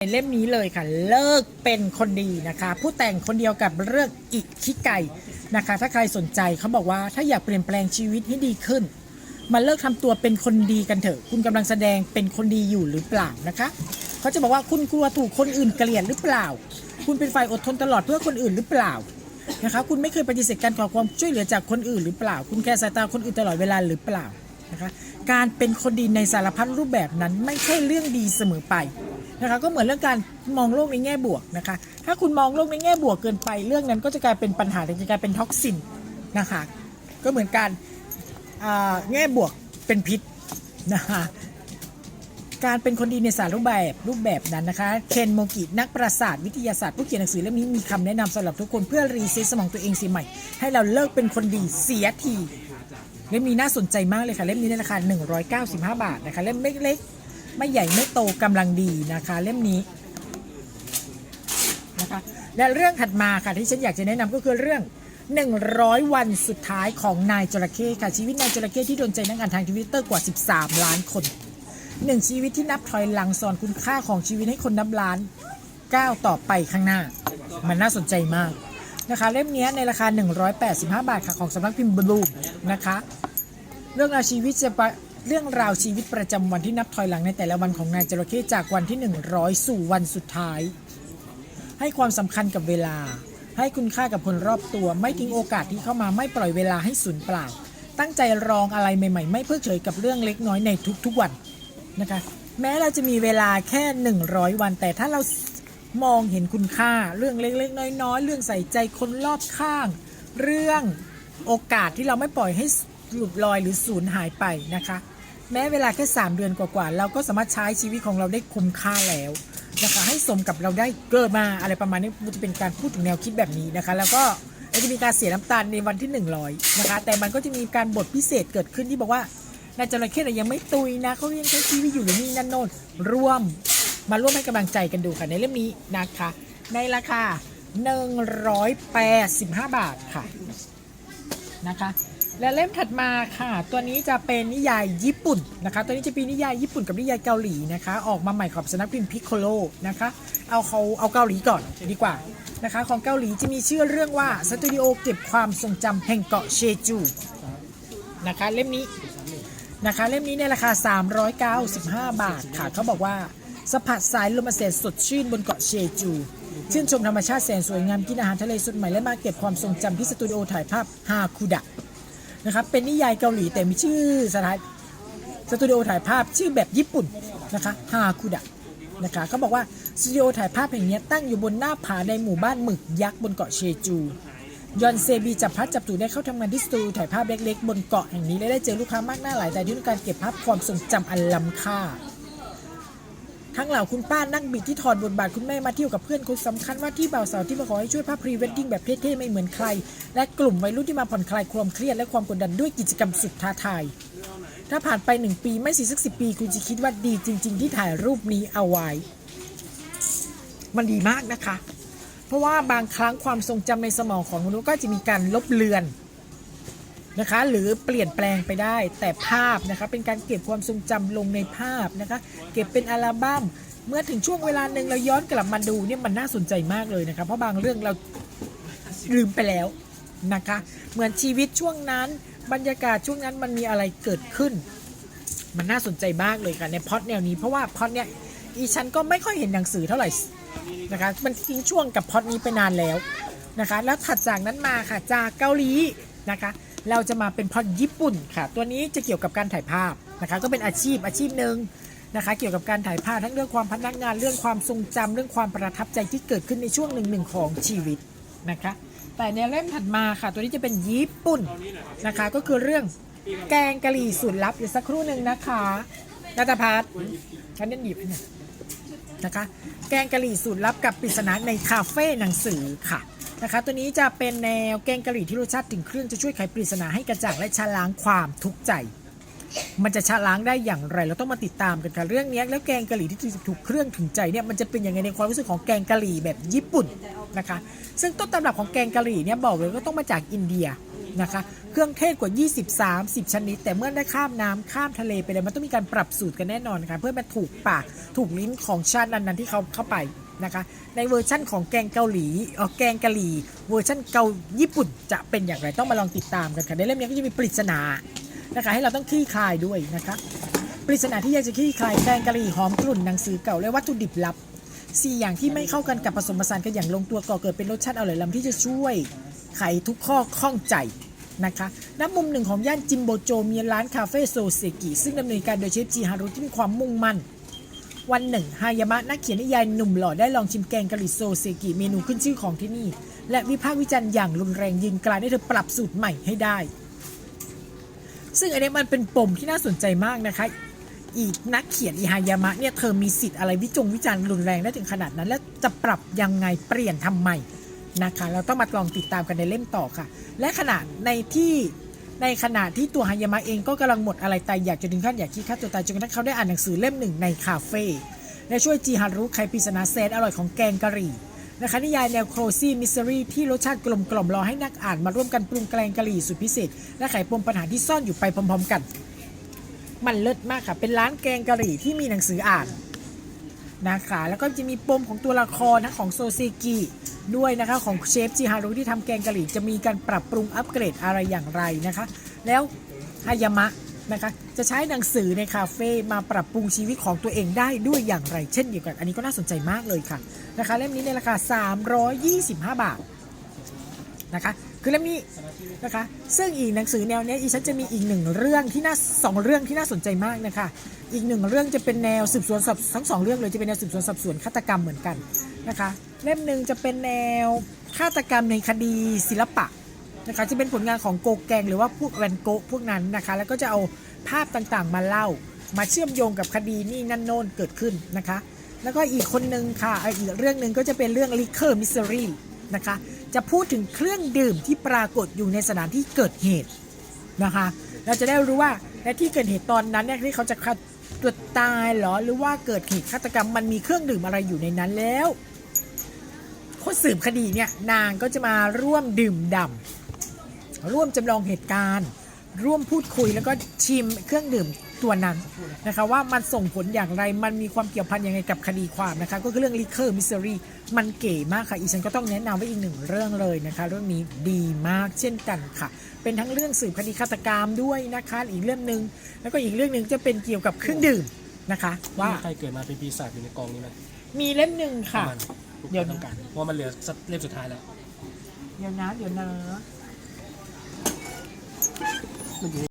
ในเล่มนี้เลยค่ะ เลิกเป็นคนดีนะคะ ผู้แต่งคนเดียวกับเรื่องอิคิไก่นะคะ ถ้าใครสนใจเขาบอกว่าถ้าอยากเปลี่ยนแปลงชีวิตให้ดีขึ้น มาเลิกทำตัวเป็นคนดีกันเถอะ คุณกำลังแสดงเป็นคนดีอยู่หรือเปล่านะคะเขาจะบอกว่าคุณกลัวถูกคนอื่นเกลียดหรือเปล่า คุณเป็นฝ่ายอดทนตลอดเพื่อคนอื่นหรือเปล่านะคะ คุณไม่เคยปฏิเสธการขอความช่วยเหลือจากคนอื่นหรือเปล่า คุณแคร์สายตาคนอื่นตลอดเวลาหรือเปล่านะคะ การเป็นคนดีในสารพัดรูปแบบนั้นไม่ใช่เรื่องดีเสมอไป นะคะก็เหมือนเรื่องการมองโลกในแง่บวกนะคะ ถ้าคุณมองโลกในแง่บวกเกินไป เรื่องนั้นก็จะกลายเป็นปัญหาจะกลายเป็นท็อกซินนะคะก็เหมือนการแง่บวกเป็นพิษนะคะการเป็นคนดีในสารรูปแบบรูปแบบนั้นนะคะ เคนโมกิ นักประสาทวิทยาศาสตร์ผู้เขียนหนังสือเล่มนี้มีคำแนะนำสำหรับทุกคนเพื่อรีเซ็ตสมองตัวเองสีใหม่ ให้เราเลิกเป็นคนดีเสียทีเล่มนี้น่าสนใจมากเลยค่ะ เล่มนี้ในราคา 195 บาทนะคะ เล่มเล็ก ไม่ใหญ่ไม่โตกำลังดีนะคะ เล่มนี้นะคะและเรื่องถัดมาค่ะที่ฉันอยากจะแนะนำก็คือเรื่อง 100 วันสุดท้ายของนายจระเข้ค่ะชีวิตนายจระเข้ที่โดนใจนักงานทางทวิตเตอร์กว่า 13 ล้านคนหนึ่งชีวิตที่นับถอยหลังสอนคุณค่าของชีวิตให้คนนับล้านก้าวต่อไปข้างหน้า มันน่าสนใจมากนะคะเล่มนี้ในราคา 185 บาทค่ะของสำนักพิมพ์บลูมนะคะ เรื่องราวชีวิตจะปะ เรื่องราวชีวิตประจำวันที่นับถอยหลังในแต่ละวันของนายจระเข้จากวันที่ 100 สู่วันสุดท้าย ให้ความสำคัญกับเวลา ให้คุณค่ากับคนรอบตัว ไม่ทิ้งโอกาสที่เข้ามาไม่ปล่อยเวลาให้สูญเปล่า ตั้งใจรองอะไรใหม่ๆ ไม่เพิกเฉยกับเรื่องเล็กน้อยในทุกๆวันนะคะแม้เราจะมีเวลาแค่ 100 วัน แต่ถ้าเรามองเห็นคุณค่าเรื่องเล็กๆ น้อยๆ เรื่องใส่ใจคนรอบข้าง เรื่องโอกาสที่เราไม่ปล่อยให้หลุดลอยหรือสูญหายไปนะคะ แม้เวลาแค่ 3 เดือนกว่าๆเราก็สามารถใช้ชีวิตของเราได้คุ้มค่าแล้วนะคะให้สมกับเราได้เกิดมาอะไรประมาณนี้มันจะเป็นการพูดถึงแนวคิดแบบนี้นะคะ แล้วก็จะมีการเสียน้ำตาลในวันที่ 100นะคะแต่มันก็จะมีการบทพิเศษเกิดขึ้นที่บอกว่านายจระเข้น่ะยังไม่ตุยนะเขายังใช้ชีวิตอยู่อย่างนี้นั่นโน่นร่วมมาร่วมให้กำลังใจกันดูค่ะในเล่มนี้นะคะ ในราคา 185 บาทค่ะนะคะ และเล่มถัดมาค่ะ ตัวนี้จะเป็นนิยายญี่ปุ่นนะคะ ตัวนี้จะเป็นนิยายญี่ปุ่นกับนิยายเกาหลีนะคะ ออกมาใหม่ของสำนักพิมพ์พิคโคโลนะคะ เอาเขาเอาเกาหลีก่อนดีกว่านะคะ ของเกาหลีจะมีชื่อเรื่องว่าสตูดิโอเก็บความทรงจำแห่งเกาะเชจูนะคะ เล่มนี้นะคะ เล่มนี้ในราคา 395 บาทค่ะ เขาบอกว่าสัมผัสสายลมอันแสนสดชื่นบนเกาะเชจูชื่นชมธรรมชาติแสนสวยงามกินอาหารทะเลสดใหม่และมาเก็บความทรงจำที่สตูดิโอถ่ายภาพฮาคุดะ นะครับเป็นนิยายเกาหลีแต่มีชื่อสถานสตูดิโอถ่ายภาพชื่อแบบญี่ปุ่นนะคะฮาคุดะนะคะเขาบอกว่าสตูดิโอถ่ายภาพแห่งนี้ตั้งอยู่บนหน้าผาในหมู่บ้านหมึกยักษ์บนเกาะเชจูยอนเซบีจับพัดจับจูได้เข้าทำงานที่สตูดิโอถ่ายภาพเล็กๆ บนเกาะแห่งนี้และได้เจอลูกค้ามากหน้าหลายใจที่ต้องการเก็บภาพความทรงจำอันล้ำค่า ทั้งเหล่าคุณป้านั่งบิดที่ถอดบทบาทคุณแม่มาเที่ยวกับเพื่อนคนสำคัญว่าที่บ่าวสาวที่มาขอให้ช่วยภาพพรีเวดดิ้งแบบเท่ๆไม่เหมือนใคร และกลุ่มวัยรุ่นที่มาผ่อนคลายความเครียดและความกดดันด้วยกิจกรรมสุดท้าทาย ถ้าผ่านไปหนึ่งปีไม่สี่สักสิปี คุณจะคิดว่าดีจริง ๆ ที่ถ่ายรูปนี้เอาไว้ มันดีมากนะคะ เพราะว่าบางครั้งความทรงจำในสมองของมนุษย์ก็จะมีการลบเลือน นะคะ หรือเปลี่ยนแปลงไปได้ แต่ภาพนะคะเป็นการเก็บความทรงจำลงในภาพนะคะ เก็บเป็นอัลบั้มเมื่อถึงช่วงเวลาหนึ่งเราย้อนกลับมาดูเนี่ยมันน่าสนใจมากเลยนะคะเพราะบางเรื่องเราลืมไปแล้วนะคะ เหมือนชีวิตช่วงนั้นบรรยากาศช่วงนั้นมันมีอะไรเกิดขึ้น มันน่าสนใจมากเลยค่ะในพ็อดแนวนี้เพราะว่าพ็อดเนี่ยอีฉันก็ไม่ค่อยเห็นหนังสือเท่าไหร่นะคะมันทิ้งช่วงกับพ็อดนี้ไปนานแล้วนะคะ แล้วถัดจากนั้นมาค่ะจากเกาหลีนะคะ เราจะมาเป็นพล็อดญี่ปุ่นค่ะ ตัวนี้จะเกี่ยวกับการถ่ายภาพนะคะ ก็เป็นอาชีพอาชีพหนึ่งนะคะ เกี่ยวกับการถ่ายภาพทั้งเรื่องความพนักงานเรื่องความทรงจำเรื่องความประทับใจที่เกิดขึ้นในช่วงหนึ่งหนึ่งของชีวิตนะคะ แต่ในเล่มถัดมาค่ะ ตัวนี้จะเป็นญี่ปุ่นนะคะ ก็คือเรื่องแกงกะหรี่สูตรลับเดี๋ยวสักครู่หนึ่งนะคะนัตพัฒน์ฉันเล่นหยิบให้หน่อยนะคะ แกงกะหรี่สูตรลับกับปริศนาในคาเฟ่หนังสือค่ะ นะคะตัวนี้จะเป็นแนวแกงกะหรี่ที่รสชาติถึงเครื่องจะช่วยไขปริศนาให้กระจ่างและชะล้างความทุกข์ใจ มันจะชะล้างได้อย่างไร เราต้องมาติดตามกันค่ะเรื่องนี้แล้วแกงกะหรี่ที่ถูกเครื่องถึงใจเนี่ยมันจะเป็นยังไงในความรู้สึกของแกงกะหรี่แบบญี่ปุ่นนะคะ ซึ่งต้นตำรับของแกงกะหรี่เนี่ยบอกเลยก็ต้องมาจากอินเดียนะคะเครื่องเทศกว่า 20 30 ชนิด แต่เมื่อได้ข้ามน้ำข้ามทะเลไปแล้วมันต้องมีการปรับสูตรกันแน่นอนค่ะเพื่อมาถูกปากถูกลิ้นของชาตินั้นๆที่เขาเข้าไป นะคะ ในเวอร์ชั่นของแกงเกาหลีเออแกงกะหรี่เวอร์ชั่นเกาญี่ปุ่นจะเป็นอย่างไรต้องมาลองติดตามกันค่ะในเล่มนี้ก็จะมีปริศนานะคะให้เราต้องคลี่คลายด้วยนะคะปริศนาที่อยากจะคลี่คลายแกงกะหรี่หอมกลุ่นหนังสือเก่าและวัตถุดิบลับสี่อย่างที่ไม่เข้ากันกับผสมผสานกันอย่างลงตัวก่อเกิดเป็นรสชาติอร่อยล้ำที่จะช่วยไขทุกข้อข้องใจนะคะณมุมหนึ่งของย่านจิมโบโจมีร้านคาเฟ่โซเซกิซึ่งดำเนินการโดยเชฟจีฮารุที่มีความมุ่งมั่น วันหนึ่งฮายามะนักเขียนนิยายหนุ่มหล่อได้ลองชิมแกงกะหรี่โซเซกิเมนูขึ้นชื่อของที่นี่ และวิพากษ์วิจารณ์อย่างรุนแรงยืนกลานให้เธอปรับสูตรใหม่ให้ได้ ซึ่งอันนี้มันเป็นปมที่น่าสนใจมากนะคะ อีกนักเขียนอิฮายามะเนี่ยเธอมีสิทธิ์อะไรวิจงวิจารณ์รุนแรงได้ถึงขนาดนั้น และจะปรับยังไงเปลี่ยนทำไมนะคะ เราต้องมาลองติดตามกันในเล่มต่อค่ะ และขณะในที่ ในขณะที่ตัวฮายามะเองก็กำลังหมดอะไรตายอยากจะถึงขั้นอยากคิดฆ่าตัวตายจนกระทั่งเขาได้อ่านหนังสือเล่มหนึ่งในคาเฟ่และช่วยจีฮารุไขปริศนาแสนอร่อยของแกงกะหรี่นะคะนิยายแนวโครซี่มิสซิรี่ที่รสชาติกลมกล่อมรอให้นักอ่านมาร่วมกันปรุงแกงกะหรี่สุดพิเศษ และไขปมปัญหาที่ซ่อนอยู่ไปพร้อม ๆ กัน มันเลิศมากค่ะ เป็นร้านแกงกะหรี่ที่มีหนังสืออ่านนะคะแล้วก็จะมีปมของตัวละครนะของโซเซกิ ด้วยนะคะของเชฟจิฮารุที่ทำแกงกะหรี่จะมีการปรับปรุงอัปเกรดอะไรอย่างไรนะคะ แล้วฮายามะนะคะจะใช้หนังสือในคาเฟ่มาปรับปรุงชีวิตของตัวเองได้ด้วยอย่างไร เช่นเดียวกัน อันนี้ก็น่าสนใจมากเลยค่ะนะคะเล่มนี้ในราคา 325 บาทนะคะคือเล่มนี้ นะคะ ซึ่งอีกหนังสือแนวนี้อีฉันจะมีอีกหนึ่งเรื่องที่น่าสองเรื่องที่น่าสนใจมากนะคะ อีกหนึ่งเรื่องจะเป็นแนวสืบสวนสอบทั้งสองเรื่องเลยจะเป็นแนวสืบสวนสอบสวนฆาตกรรมเหมือนกันนะคะเล่มหนึ่งจะเป็นแนวฆาตกรรมในคดีศิลปะนะคะจะเป็นผลงานของโกแกงหรือว่าพวกแวนโกพวกนั้นนะคะ แล้วก็จะเอาภาพต่างๆมาเล่า มาเชื่อมโยงกับคดีนี่นั่นโน่นเกิดขึ้นนะคะ แล้วก็อีกคนหนึ่งค่ะอีกเรื่องหนึ่งก็จะเป็นเรื่อง Liquor Mystery นะคะ จะพูดถึงเครื่องดื่มที่ปรากฏอยู่ในสถานที่เกิดเหตุนะคะ เราจะได้รู้ว่าในที่เกิดเหตุตอนนั้นเนี่ยที่เขาจะฆ่าตัวตายหรอหรือว่าเกิดเหตุฆาตกรรมมันมีเครื่องดื่มอะไรอยู่ในนั้นแล้วคนสืบคดีเนี่ยนางก็จะมาร่วมดื่มด่ำร่วมจำลองเหตุการณ์ ร่วมพูดคุยแล้วก็ชิมเครื่องดื่มตัวนั้นนะคะว่ามันส่งผลอย่างไรมันมีความเกี่ยวพันยังไงกับคดีความนะคะก็คือเรื่อง Liquor Mystery มันเก๋มากค่ะอีฉันก็ต้องแนะนำไว้อีกหนึ่งเรื่องเลยนะคะ เรื่องนี้ดีมากเช่นกันค่ะ เป็นทั้งเรื่องสืบคดีฆาตกรรมด้วยนะคะอีกเรื่องหนึ่งแล้วก็อีกเรื่องหนึ่งจะเป็นเกี่ยวกับเครื่องดื่มนะคะว่ามีใครเกิดมาเป็นปีศาจอยู่ในกองนี้ไหมมีเล่มหนึ่งค่ะประมาณทุกเดี๋คยวนนะต้องการเพราะว่ามันเหลือสักเล่มสุดท้ายแล้วเดี๋ยวนะเดี๋ยวนะ มันอยู่